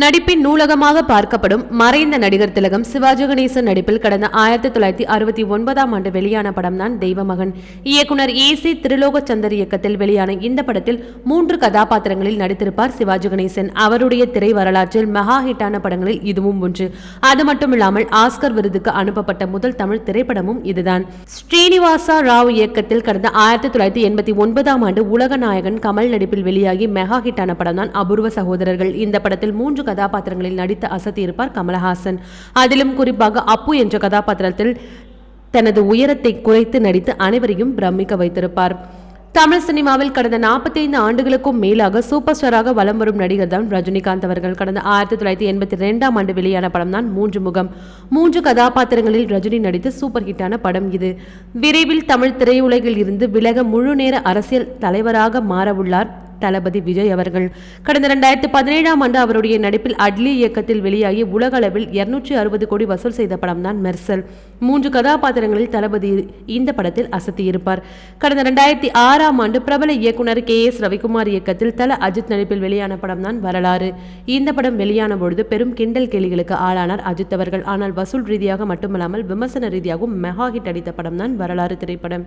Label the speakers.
Speaker 1: நடிப்பின் நூலகமாக பார்க்கப்படும் மறைந்த நடிகர் திலகம் சிவாஜி கணேசன் நடிப்பில் கடந்த ஆயிரத்தி தொள்ளாயிரத்தி அறுபத்தி ஒன்பதாம் ஆண்டு வெளியான படம் தான் தெய்வமகன். இயக்குனர் ஏ சி திருலோகச்சந்தர் இயக்கத்தில் வெளியான இந்த படத்தில் மூன்று கதாபாத்திரங்களில் நடித்திருப்பார் சிவாஜி கணேசன். அவருடைய திரை வரலாற்றில் மெகா ஹிட்டான படங்களில் இதுவும் ஒன்று. அது மட்டுமில்லாமல் ஆஸ்கர் விருதுக்கு அனுப்பப்பட்ட முதல் தமிழ் திரைப்படமும் இதுதான். ஸ்ரீனிவாசா ராவ் இயக்கத்தில் கடந்த ஆயிரத்தி தொள்ளாயிரத்தி எண்பத்தி ஒன்பதாம் ஆண்டு உலக நாயகன் கமல் நடிப்பில் வெளியாகி மெகா ஹிட்டான படம் தான் அபூர்வ சகோதரர்கள். இந்த படத்தில் மூன்று கதாபாத்திரங்களில் நடித்து அசத்தியிருப்பார் கமலஹாசன். அதிலும் குறிப்பாக அப்பு என்ற கதாபாத்திரத்தில் தனது உயரத்தை குறைத்து நடித்து அனைவரையும் பிரமிக்க வைத்திருப்பார். தமிழ் சினிமாவில் கடந்த 45 ஆண்டுகளுக்கும் மேலாக சூப்பர் ஸ்டாராக வலம் வரும் நடிகர் தான் ரஜினிகாந்த் அவர்கள். கடந்த ஆயிரத்தி தொள்ளாயிரத்தி எண்பத்தி ரெண்டாம் ஆண்டு வெளியான படம் தான் மூன்று முகம். மூன்று கதாபாத்திரங்களில் ரஜினி நடித்து சூப்பர் ஹிட்டான படம் இது. விரைவில் தமிழ் திரையுலகில் இருந்து விலக முழு நேர அரசியல் தலைவராக மாறவுள்ளார் தளபதி விஜய் அவர்கள். கடந்த ரெண்டாயிரத்தி பதினேழாம் ஆண்டு அவருடைய நடிப்பில் அட்லி இயக்கத்தில் வெளியாகி உலக அளவில் இருநூற்றி அறுபது கோடி வசூல் செய்த படம் தான் மெர்சல். மூன்று கதாபாத்திரங்களில் தளபதி இந்த படத்தில் அசத்தியிருப்பார். கடந்த ரெண்டாயிரத்தி ஆறாம் ஆண்டு பிரபல இயக்குனர் கே எஸ் ரவிக்குமார் இயக்கத்தில் தல அஜித் நடிப்பில் வெளியான படம் தான் வரலாறு. இந்த படம் வெளியான பொழுது பெரும் கிண்டல் கேலிகளுக்கு ஆளானார் அஜித் அவர்கள். ஆனால் வசூல் ரீதியாக மட்டுமல்லாமல் விமர்சன ரீதியாகவும் மெகா ஹிட் அடித்த படம் தான் வரலாறு திரைப்படம்.